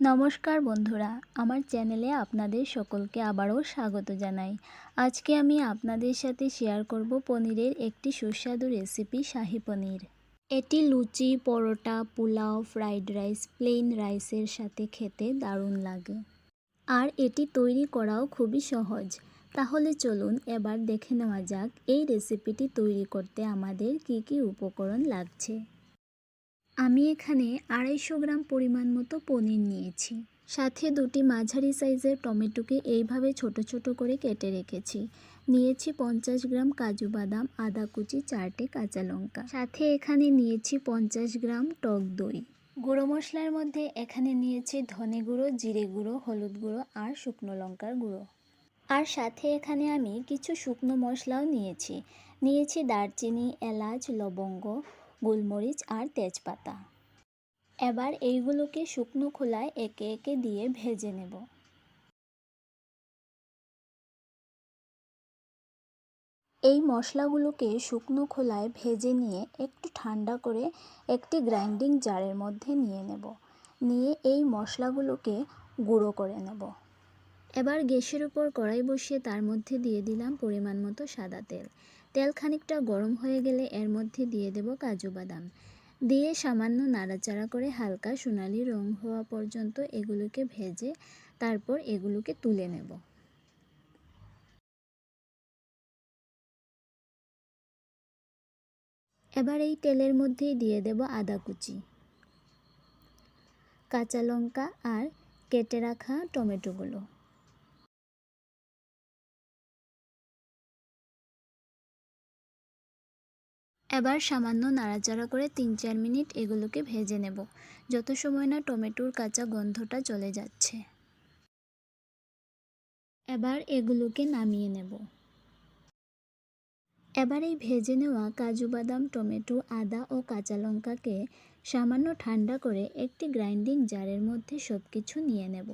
নমস্কার বন্ধুরা, আমার চ্যানেলে আপনাদের সকলকে আবারও স্বাগত জানাই। আজকে আমি আপনাদের সাথে শেয়ার করব পনিরের একটি সুস্বাদু রেসিপি শাহি পনির। এটি luchi, paratha, pulao fried rice plain রাইসের সাথে খেতে দারুণ লাগে। আর এটি তৈরি করাও খুবই সহজ। তাহলে চলুন এবার দেখে নেওয়া যাক এই রেসিপিটি তৈরি করতে আমাদের কি কি উপকরণ লাগছে। আমি এখানে আড়াইশো গ্রাম পরিমাণ মতো পনির নিয়েছি। সাথে দুটি মাঝারি সাইজের টমেটোকে এইভাবে ছোট ছোট করে কেটে রেখেছি। নিয়েছি পঞ্চাশ গ্রাম কাজু বাদাম, আদা কুচি, চারটে কাঁচা লঙ্কা। সাথে এখানে নিয়েছি পঞ্চাশ গ্রাম টক দই। গুঁড়ো মশলার মধ্যে এখানে নিয়েছি ধনে গুঁড়ো, জিরে গুঁড়ো, হলুদ গুঁড়ো আর শুকনো লঙ্কার গুঁড়ো। আর সাথে এখানে আমি কিছু শুকনো মশলাও নিয়েছি। নিয়েছি দারচিনি, এলাচ, লবঙ্গ গোলমরিচ আর তেজপাতা। এবার এইগুলোকে শুকনো খোলায় একে একে দিয়ে ভেজে নেব। এই মশলাগুলোকে শুকনো খোলায় ভেজে নিয়ে একটু ঠান্ডা করে একটি গ্রাইন্ডিং জারের মধ্যে নিয়ে নেব। নিয়ে এই মশলাগুলোকে গুঁড়ো করে নেব। এবার গ্যাসের উপর কড়াই বসিয়ে তার মধ্যে দিয়ে দিলাম পরিমাণ মতো সাদা তেল। তেল খানিকটা গরম হয়ে গেলে এর মধ্যে দিয়ে দেব কাজু বাদাম। দিয়ে সামান্য নাড়াচাড়া করে হালকা সোনালি রং হওয়া পর্যন্ত এগুলোকে ভেজে তারপর এগুলোকে তুলে নেব। এবার এই তেলের মধ্যেই দিয়ে দেব আদা কুচি। কাঁচা লঙ্কা আর কেটে রাখা টমেটোগুলো। এবার সামান্য নাড়াচাড়া করে তিন চার মিনিট এগুলোকে ভেজে নেব। যত সময় না টমেটোর কাঁচা গন্ধটা চলে যাচ্ছে। এবার এগুলোকে নামিয়ে নেব। এবার এই ভেজে নেওয়া কাজু বাদাম, টমেটো, আদা ও কাঁচা লঙ্কাকে সামান্য ঠান্ডা করে একটি গ্রাইন্ডিং জারের মধ্যে সব কিছু নিয়ে নেব।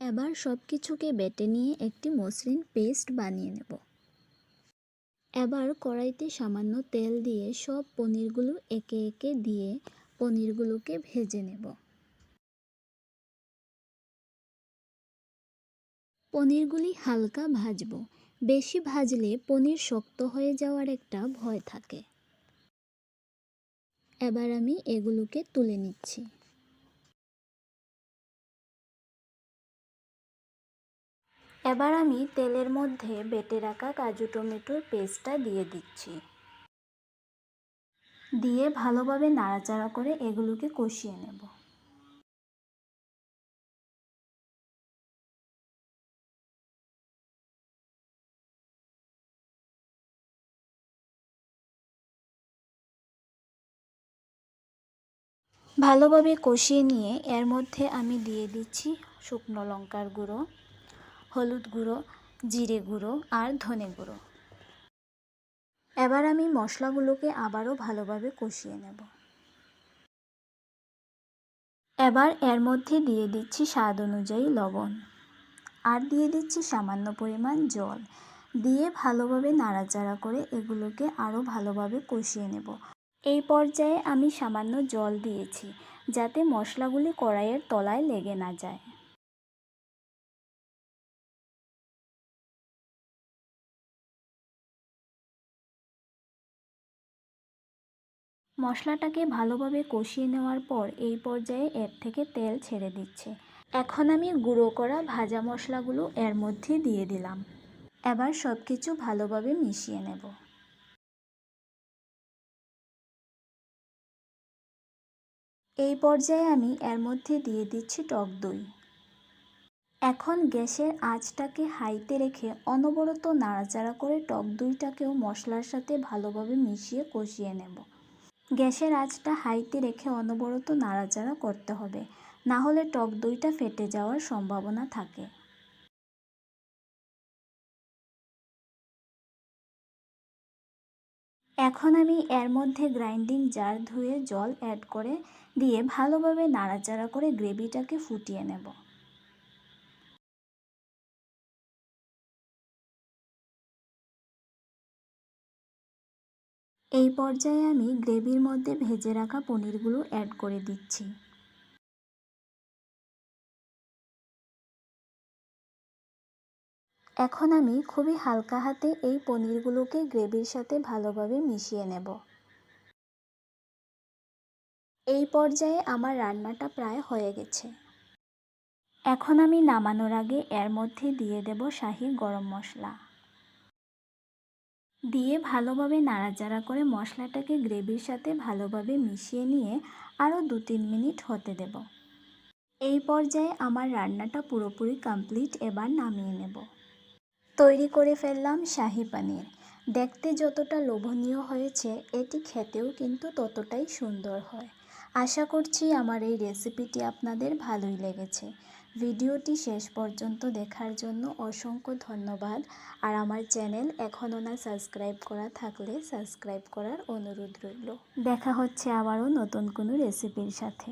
এবার সব কিছুকে বেটে নিয়ে একটি মসৃণ পেস্ট বানিয়ে নেব। এবার কড়াইতে সামান্য তেল দিয়ে সব পনিরগুলো একে একে দিয়ে পনিরগুলোকে ভেজে নেব। পনিরগুলি হালকা ভাজব। বেশি ভাজলে পনির শক্ত হয়ে যাওয়ার একটা ভয় থাকে। এবার আমি এগুলোকে তুলে নিচ্ছি। এবার আমি তেলের মধ্যে বেটে রাখা কাজু টমেটোর পেস্টটা দিয়ে দিচ্ছি। দিয়ে ভালোভাবে নাড়াচাড়া করে এগুলোকে কষিয়ে নেব। ভালোভাবে কষিয়ে নিয়ে এর মধ্যে আমি দিয়ে দিচ্ছি শুকনো লঙ্কার গুঁড়ো। হলুদ গুঁড়ো, জিরে গুঁড়ো আর ধনে গুঁড়ো। এবার আমি মশলাগুলোকে আবারও ভালোভাবে কষিয়ে নেব। এবার এর মধ্যে দিয়ে দিচ্ছি স্বাদ অনুযায়ী লবণ। আর দিয়ে দিচ্ছি সামান্য পরিমাণ জল। দিয়ে ভালোভাবে নাড়াচাড়া করে এগুলোকে আরও ভালোভাবে কষিয়ে নেব। এই পর্যায়ে আমি সামান্য জল দিয়েছি, যাতে মশলাগুলি কড়াইয়ের তলায় লেগে না যায়। মশলাটাকে ভালোভাবে কষিয়ে নেওয়ার পর এই পর্যায়ে এর থেকে তেল ছেড়ে দিচ্ছে। এখন আমি গুঁড়ো করা ভাজা মশলাগুলো এর মধ্যে দিয়ে দিলাম। এবার সব কিছু ভালোভাবে মিশিয়ে নেব। এই পর্যায়ে আমি এর মধ্যে দিয়ে দিচ্ছি টক দই। এখন গ্যাসের আঁচটাকে হাইতে রেখে অনবরত নাড়াচাড়া করে টক দইটাকেও মশলার সাথে ভালোভাবে মিশিয়ে কষিয়ে নেব। গ্যাসের আঁচটা হাইতে রেখে অনবরত নাড়াচাড়া করতে হবে। না হলে টক দইটা ফেটে যাওয়ার সম্ভাবনা থাকে। এখন আমি এর মধ্যে গ্রাইন্ডিং জার ধুয়ে জল অ্যাড করে দিয়ে ভালোভাবে নাড়াচাড়া করে গ্রেভিটাকে ফুটিয়ে নেব। এই পর্যায়ে আমি গ্রেভির মধ্যে ভেজে রাখা পনিরগুলো অ্যাড করে দিচ্ছি। এখন আমি খুবই হালকা হাতে এই পনিরগুলোকে গ্রেভির সাথে ভালোভাবে মিশিয়ে নেব। এই পর্যায়ে আমার রান্নাটা প্রায় হয়ে গেছে। এখন আমি নামানোর আগে এর মধ্যে দিয়ে দেব শাহি গরম মশলা। দিয়ে ভালোভাবে নাড়াচাড়া করে মশলাটাকে গ্রেভির সাথে ভালোভাবে মিশিয়ে নিয়ে আরও দু তিন মিনিট হতে দেব। এই পর্যায়ে আমার রান্নাটা পুরোপুরি কমপ্লিট এবার নামিয়ে নেব। তৈরি করে ফেললাম শাহি পানির। দেখতে যতটা লোভনীয় হয়েছে, এটি খেতেও কিন্তু ততটাই সুন্দর হয়। আশা করছি আমার এই রেসিপিটি আপনাদের ভালোই লেগেছে। ভিডিওটি শেষ পর্যন্ত দেখার জন্য অসংখ্য ধন্যবাদ। আর আমার চ্যানেল এখনও না সাবস্ক্রাইব করা থাকলে সাবস্ক্রাইব করার অনুরোধ রইল। দেখা হচ্ছে আবারও নতুন কোনো রেসিপির সাথে।